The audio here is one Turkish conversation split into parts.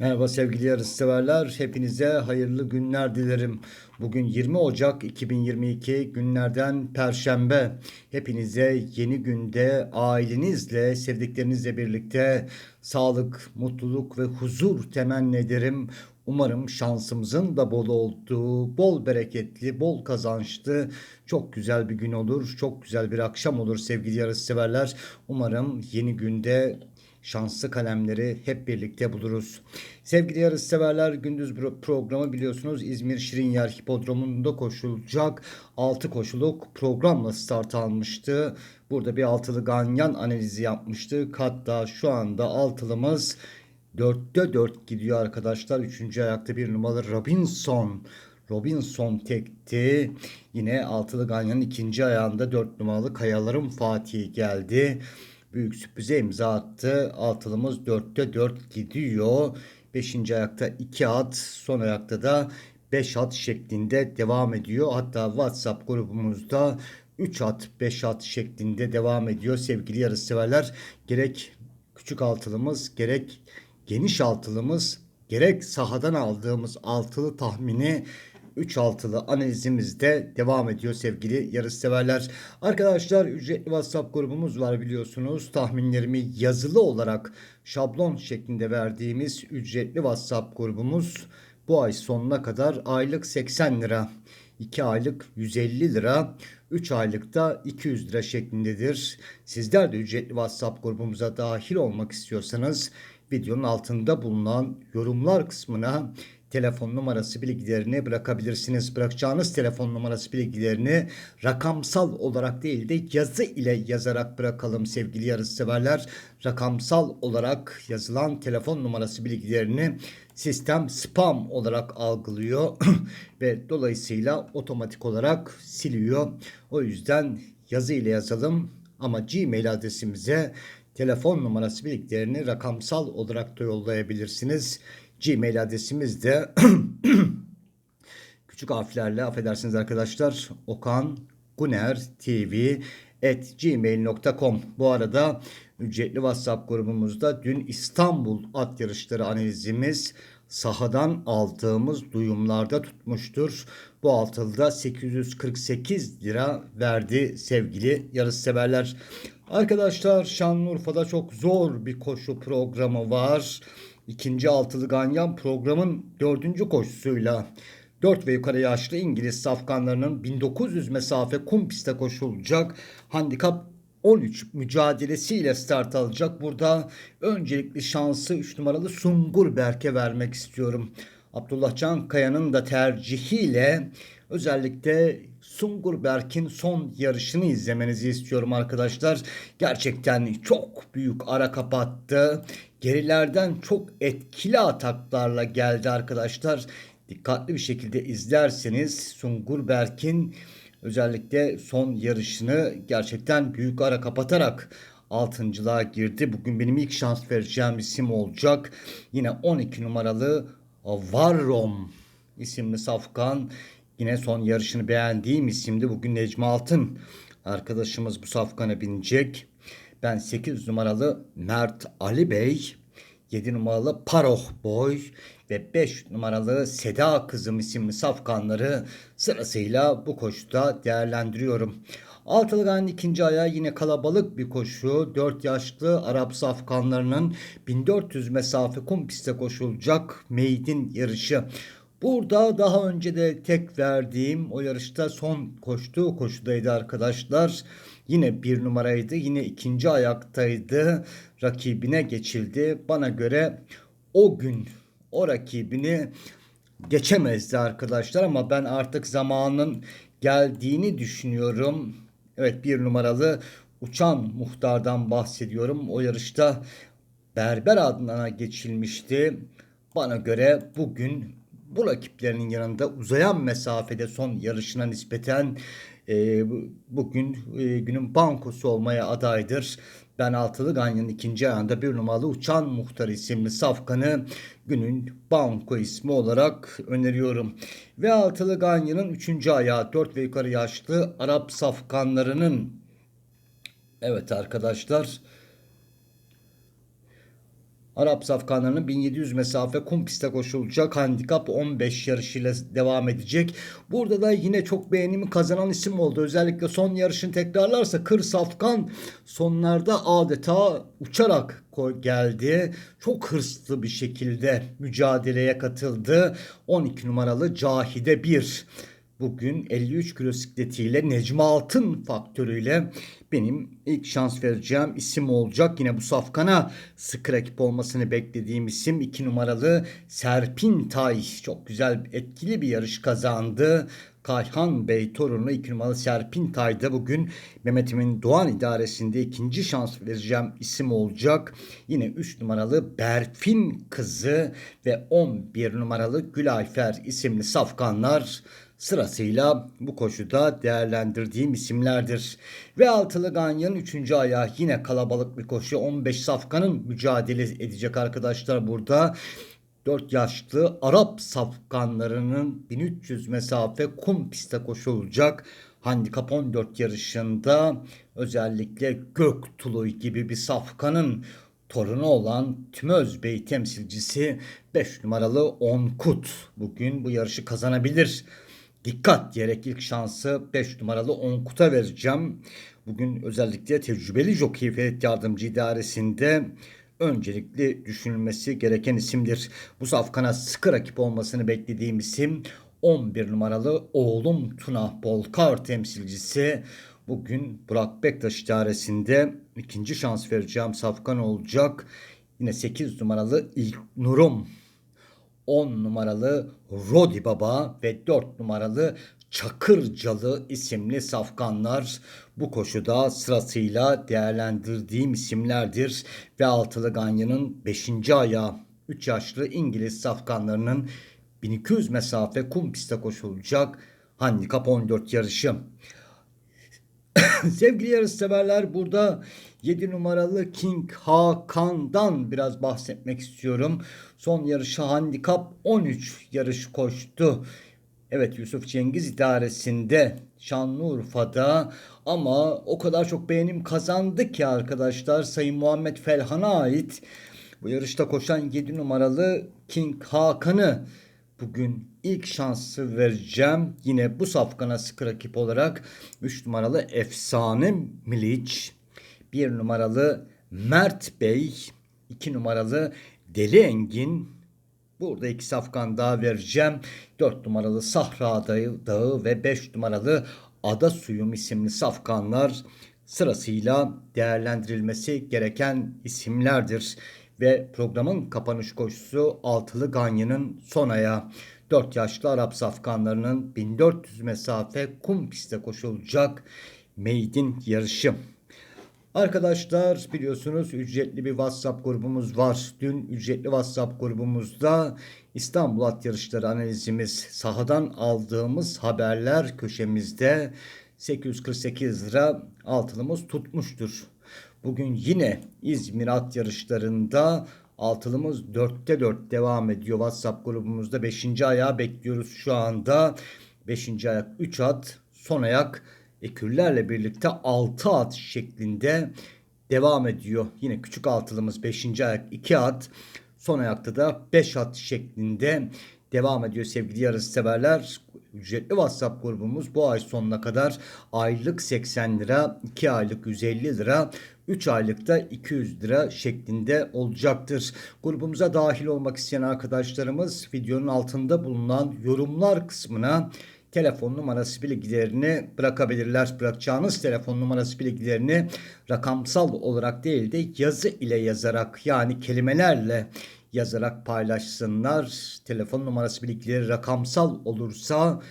Merhaba sevgili yarışseverler. Hepinize hayırlı günler dilerim. Bugün 20 Ocak 2022 günlerden Perşembe. Hepinize yeni günde ailenizle, sevdiklerinizle birlikte sağlık, mutluluk ve huzur temenni ederim. Umarım şansımızın da bol olduğu, bol bereketli, bol kazançlı, çok güzel bir gün olur. Çok güzel bir akşam olur sevgili yarışseverler. Umarım yeni günde şanslı kalemleri hep birlikte buluruz. Sevgili yarışseverler gündüz pro- programı biliyorsunuz İzmir Şirinyer Hipodromu'nda koşulacak 6 koşuluk programla start almıştı. Burada bir altılı ganyan analizi yapmıştık. Hatta şu anda altılımız 4'te 4 gidiyor arkadaşlar. 3. ayakta bir numaralı Robinson. Robinson tekti. Yine altılı ganyanın ikinci ayağında 4 numaralı Kayalarım Fatih geldi büyük sürprize imza attı. Altılımız 4'te 4 gidiyor. 5. ayakta 2 at, son ayakta da 5 at şeklinde devam ediyor. Hatta WhatsApp grubumuzda 3 at, 5 at şeklinde devam ediyor sevgili yarışseverler. Gerek küçük altılımız, gerek geniş altılımız, gerek sahadan aldığımız altılı tahmini 3 altılı analizimizde devam ediyor sevgili yarışseverler. Arkadaşlar ücretli WhatsApp grubumuz var biliyorsunuz. Tahminlerimi yazılı olarak şablon şeklinde verdiğimiz ücretli WhatsApp grubumuz bu ay sonuna kadar aylık 80 lira, 2 aylık 150 lira, 3 aylıkta 200 lira şeklindedir. Sizler de ücretli WhatsApp grubumuza dahil olmak istiyorsanız videonun altında bulunan yorumlar kısmına telefon numarası bilgilerini bırakabilirsiniz. Bırakacağınız telefon numarası bilgilerini rakamsal olarak değil de yazı ile yazarak bırakalım sevgili yarışseverler. Rakamsal olarak yazılan telefon numarası bilgilerini sistem spam olarak algılıyor ve dolayısıyla otomatik olarak siliyor. O yüzden yazı ile yazalım ama Gmail adresimize telefon numarası bilgilerini rakamsal olarak da yollayabilirsiniz. Gmail adresimiz de küçük harflerle affedersiniz arkadaşlar Okan Guner TV at gmail.com Bu arada ücretli WhatsApp grubumuzda dün İstanbul at yarışları analizimiz sahadan aldığımız duyumlarda tutmuştur. Bu altılda 848 lira verdi sevgili yarışseverler. Arkadaşlar Şanlıurfa'da çok zor bir koşu programı var. İkinci altılı ganyan programın dördüncü koşusuyla 4 ve yukarı yaşlı İngiliz safkanlarının 1900 mesafe kum pistte koşulacak handikap 13 mücadelesiyle start alacak. Burada öncelikli şansı 3 numaralı Sungur Berk'e vermek istiyorum. Abdullah Can Kaya'nın da tercihiyle özellikle Sungur Berk'in son yarışını izlemenizi istiyorum arkadaşlar. Gerçekten çok büyük ara kapattı. Gerilerden çok etkili ataklarla geldi arkadaşlar. Dikkatli bir şekilde izlerseniz Sungur Berk'in özellikle son yarışını gerçekten büyük ara kapatarak altıncılığa girdi. Bugün benim ilk şans vereceğim isim olacak. Yine 12 numaralı Varrom isimli safkan. Yine son yarışını beğendiğim isimdi. Bugün Necmi Altın arkadaşımız bu safkana binecek. Ben 8 numaralı Mert Ali Bey, 7 numaralı Paroh Boy ve 5 numaralı Seda Kızım isimli safkanları sırasıyla bu koşuda değerlendiriyorum. Altılıganın ikinci ayağı yine kalabalık bir koşu. 4 yaşlı Arap safkanlarının 1400 mesafe kum pistte koşulacak meydin yarışı. Burada daha önce de tek verdiğim o yarışta son koştuğu koşudaydı arkadaşlar. Yine bir numaraydı. Yine ikinci ayaktaydı. Rakibine geçildi. Bana göre o gün o rakibini geçemezdi arkadaşlar ama ben artık zamanın geldiğini düşünüyorum. Evet bir numaralı uçan muhtardan bahsediyorum. O yarışta Berber adına geçilmişti. Bana göre bugün bu rakiplerinin yanında uzayan mesafede son yarışına nispeten e, bugün e, günün bankosu olmaya adaydır. Ben Altılı Ganyan'ın ikinci ayağında bir numaralı Uçan Muhtar isimli safkanı günün banko ismi olarak öneriyorum. Ve Altılı Ganyan'ın üçüncü ayağı dört ve yukarı yaşlı Arap safkanlarının Evet arkadaşlar Arap safkanlarının 1700 mesafe kum pistte koşulacak handikap 15 yarışıyla devam edecek. Burada da yine çok beğenimi kazanan isim oldu. Özellikle son yarışını tekrarlarsa Kır Safkan sonlarda adeta uçarak geldi. Çok hırslı bir şekilde mücadeleye katıldı. 12 numaralı Cahide 1 bugün 53 kilo sikletiyle Necmi Altın faktörüyle benim ilk şans vereceğim isim olacak. Yine bu safkana sıkı rakip olmasını beklediğim isim 2 numaralı Serpin Tay. Çok güzel etkili bir yarış kazandı. Kayhan Bey torunu 2 numaralı Serpin Tay'da bugün Mehmet Emin Doğan idaresinde ikinci şans vereceğim isim olacak. Yine 3 numaralı Berfin kızı ve 11 numaralı Gülayfer isimli safkanlar sırasıyla bu koşuda değerlendirdiğim isimlerdir. Ve altılı Ganyan'ın 3. ayağı yine kalabalık bir koşu. 15 safkanın mücadele edecek arkadaşlar burada. 4 yaşlı Arap safkanlarının 1300 mesafe kum piste koşulacak. Handikap 14 yarışında özellikle Göktulu gibi bir safkanın torunu olan Tümöz Bey temsilcisi 5 numaralı Onkut bugün bu yarışı kazanabilir. Dikkat diyerek ilk şansı 5 numaralı Onkut'a vereceğim. Bugün özellikle tecrübeli jockey ve yardımcı idaresinde öncelikli düşünülmesi gereken isimdir. Bu safkana sıkı rakip olmasını beklediğim isim 11 numaralı oğlum Tuna Bolkar temsilcisi. Bugün Burak Bektaş idaresinde ikinci şans vereceğim safkan olacak. Yine 8 numaralı İlk Nurum 10 numaralı Rodi Baba ve 4 numaralı Çakırcalı isimli safkanlar bu koşuda sırasıyla değerlendirdiğim isimlerdir ve altılı Ganyan'ın 5. ayağı 3 yaşlı İngiliz safkanlarının 1200 mesafe kum piste koşulacak handikap 14 yarışı. Sevgili yarışseverler burada 7 numaralı King Hakan'dan biraz bahsetmek istiyorum. Son yarışı handikap 13 yarış koştu. Evet Yusuf Cengiz idaresinde Şanlıurfa'da ama o kadar çok beğenim kazandı ki arkadaşlar Sayın Muhammed Felhan'a ait bu yarışta koşan 7 numaralı King Hakan'ı bugün ilk şansı vereceğim. Yine bu safkana sıkı rakip olarak 3 numaralı Efsane Miliç, 1 numaralı Mert Bey, 2 numaralı Deli Engin, Burada iki safkan daha vereceğim. 4 numaralı Sahra Dağı ve 5 numaralı Ada Suyum isimli safkanlar sırasıyla değerlendirilmesi gereken isimlerdir. Ve programın kapanış koşusu Altılı Ganyan'ın son ayağı. 4 yaşlı Arap safkanlarının 1400 mesafe kum pistte koşulacak meydin yarışı. Arkadaşlar biliyorsunuz ücretli bir WhatsApp grubumuz var. Dün ücretli WhatsApp grubumuzda İstanbul at yarışları analizimiz sahadan aldığımız haberler köşemizde 848 lira altılımız tutmuştur. Bugün yine İzmir at yarışlarında altılımız 4'te 4 devam ediyor. WhatsApp grubumuzda 5. ayağı bekliyoruz şu anda. 5. ayak 3 at son ayak ekürlerle birlikte 6 at şeklinde devam ediyor. Yine küçük altılımız 5. ayak 2 at. Son ayakta da 5 at şeklinde devam ediyor sevgili yarış severler. Ücretli WhatsApp grubumuz bu ay sonuna kadar aylık 80 lira, 2 aylık 150 lira, 3 aylıkta 200 lira şeklinde olacaktır. Grubumuza dahil olmak isteyen arkadaşlarımız videonun altında bulunan yorumlar kısmına telefon numarası bilgilerini bırakabilirler. Bırakacağınız telefon numarası bilgilerini rakamsal olarak değil de yazı ile yazarak yani kelimelerle yazarak paylaşsınlar. Telefon numarası bilgileri rakamsal olursa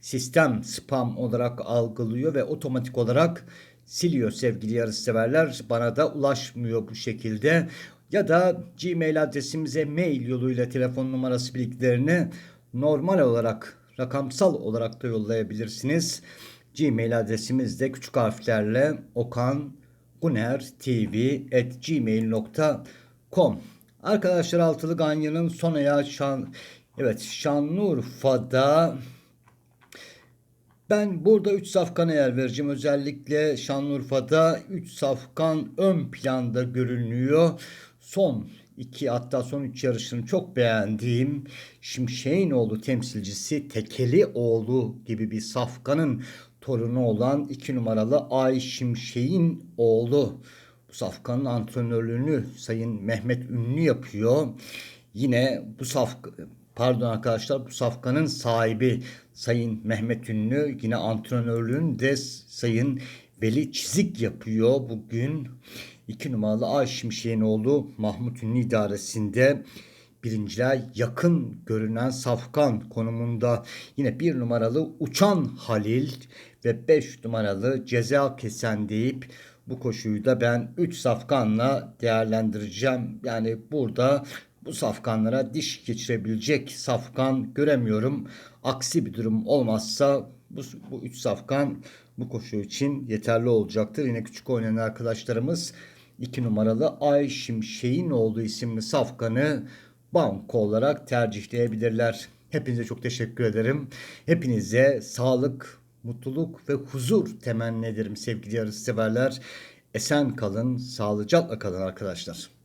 sistem spam olarak algılıyor ve otomatik olarak siliyor sevgili yarışseverler. Bana da ulaşmıyor bu şekilde. Ya da Gmail adresimize mail yoluyla telefon numarası bilgilerini normal olarak rakamsal olarak da yollayabilirsiniz. Gmail adresimiz de küçük harflerle okan gmail.com Arkadaşlar Altılı Ganyan'ın son ayağı Şan, evet Şanlıurfa'da ben burada 3 safkana yer vereceğim. Özellikle Şanlıurfa'da 3 safkan ön planda görünüyor. Son iki hatta son üç yarışını çok beğendiğim Şimşek'in oğlu temsilcisi Tekelioğlu gibi bir safkanın torunu olan iki numaralı Ay Şimşek'in oğlu. Bu safkanın antrenörlüğünü Sayın Mehmet Ünlü yapıyor. Yine bu safka pardon arkadaşlar bu safkanın sahibi Sayın Mehmet Ünlü yine antrenörlüğünü de Sayın Veli Çizik yapıyor bugün. 2 numaralı Ay Şimşek'in oğlu Mahmut Ünlü idaresinde birinciliğe yakın görünen Safkan konumunda yine bir numaralı Uçan Halil ve 5 numaralı Ceza Kesen deyip bu koşuyu da ben 3 safkanla değerlendireceğim. Yani burada bu safkanlara diş geçirebilecek safkan göremiyorum. Aksi bir durum olmazsa bu, bu üç safkan bu koşu için yeterli olacaktır. Yine küçük oynayan arkadaşlarımız 2 numaralı Ay Şimşek'in olduğu isimli safkanı banko olarak tercihleyebilirler. Hepinize çok teşekkür ederim. Hepinize sağlık, mutluluk ve huzur temenni ederim sevgili yarış severler. Esen kalın, sağlıcakla kalın arkadaşlar.